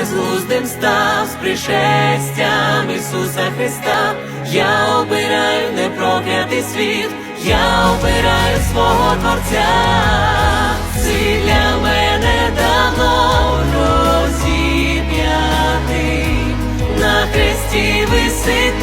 безглуздим став з пришестям Ісуса Христа, я обираю непроклятий світ, я обираю свого Творця, Ціль мене давно розіп'ятий, на хресті висить